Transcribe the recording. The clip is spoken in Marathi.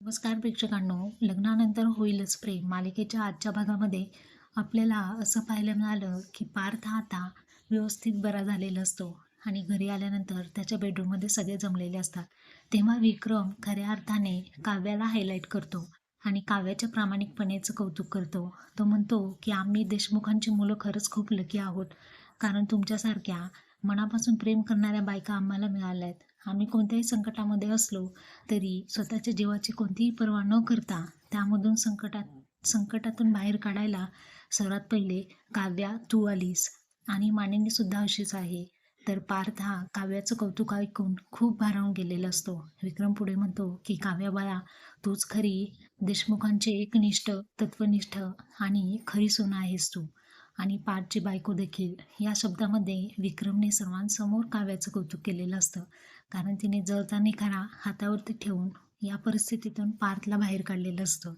नमस्कार प्रेक्षकांनो. लग्नानंतर होईलच प्रेम. मालिकेच्या आजच्या भागामध्ये आपल्याला असं पाहायला मिळालं की पार्थ आता व्यवस्थित बरा झालेला असतो आणि घरी आल्यानंतर त्याच्या बेडरूममध्ये सगळे जमलेले असतात. तेव्हा विक्रम खऱ्या अर्थाने काव्याला हायलाईट करतो आणि काव्याच्या प्रामाणिकपणेचं कौतुक करतो. तो म्हणतो की आम्ही देशमुखांची मुलं खरंच खूप लकी आहोत. कारण तुमच्यासारख्या मनापासून प्रेम करणाऱ्या बायका आम्हाला मिळाल्या आहेत आम्ही कोणत्याही संकटामध्ये असलो तरी स्वतःच्या जीवाची कोणतीही पर्वा न करता त्यामधून संकटात संकटातून बाहेर काढायला सर्वात पहिले काव्या तू आलीस. आणि मानिनी सुद्धा अशीच आहे. तर पार्थ हा काव्याचं कौतुक ऐकून खूप भारावून गेलेला असतो. विक्रम पुढे म्हणतो की काव्या बाळा तूच खरी देशमुखांचे एकनिष्ठ तत्वनिष्ठ आणि खरी सोना आहेस तू. आणि पाठची बायको देखील या शब्दामध्ये विक्रमने सर्वांसमोर काव्याचं कौतुक केलेलं असतं. कारण तिने जळता निखारा हातावरती ठेवून या परिस्थितीतून पार्थला बाहेर काढलेलं असतं.